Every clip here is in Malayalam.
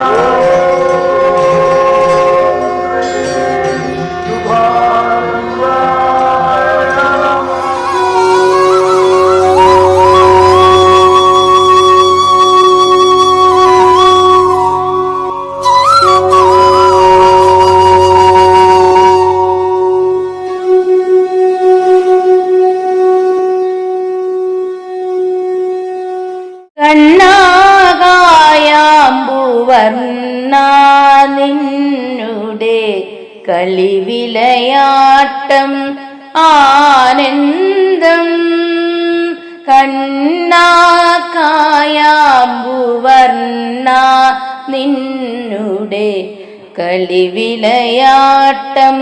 Oh! കളിവിലയാട്ടം ആനന്ദം. കണ്ണാക്കായാമ്പുവർണ നിന്നുടെ കളിവിലയാട്ടം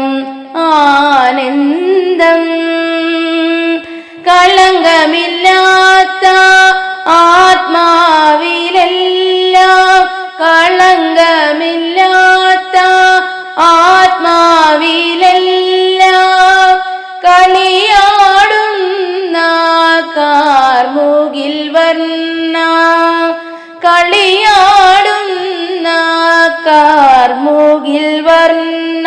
ആനന്ദം. കളങ്കമില്ലാത്ത കളിയാടുന്ന കാർമുകിൽ വർണ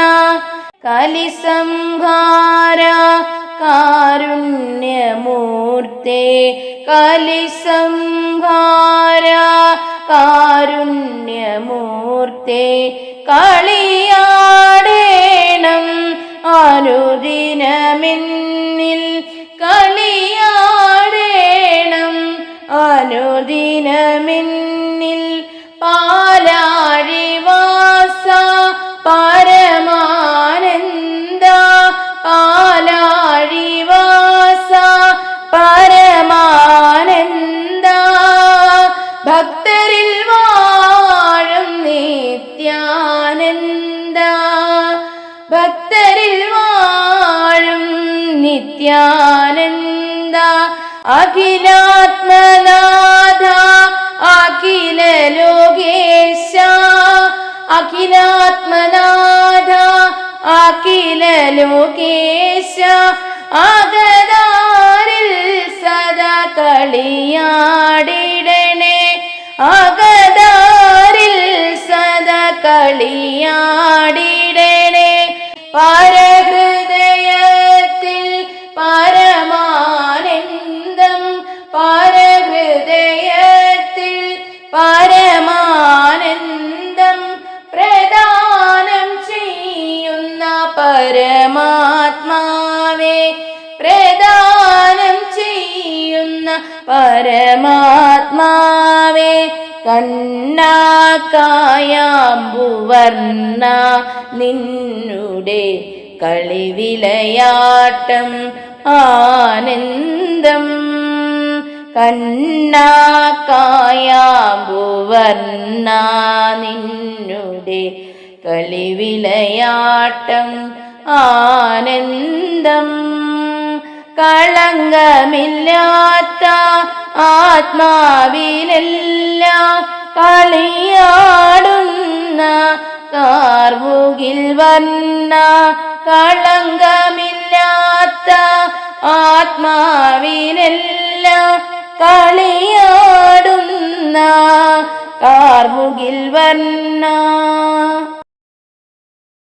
കലിസംഹാര കാരുണ്യമൂർത്തേ കലിസംഹാര കാരുണ്യമൂർത്തേ കളിയാടേണം നിത്യാനന്ദ ഭക്തരിൽ വാഴും നിത്യാനന്ദ. അഖിലാത്മനാഥ അഖില ലോകേശ. അഖിലാത്മനാഥ അഖില ലോകേശ. അകതാരിൽ പരഹൃദയത്തിൽ പരമാനന്ദം പരഹൃദയത്തിൽ പരമാനന്ദം പ്രദാനം ചെയ്യുന്ന പരമാത്മാവേ പ്രദാനം ചെയ്യുന്ന പരമാത്മാവേ. കണ്ണാക്കായാമ്പുവർണ നിന്നുടെ കളിവിലയാട്ടം ആനന്ദം. കണ്ണാക്കായാമ്പുവർണ നിന്നുടെ കളിവിലയാട്ടം ആനന്ദം. കളങ്കമില്ലാത്ത ആത്മാവിലെല്ലാം വർണ കളങ്കമില്ലാത്ത ആത്മാവിനെല്ലാം കളിയാടുന്ന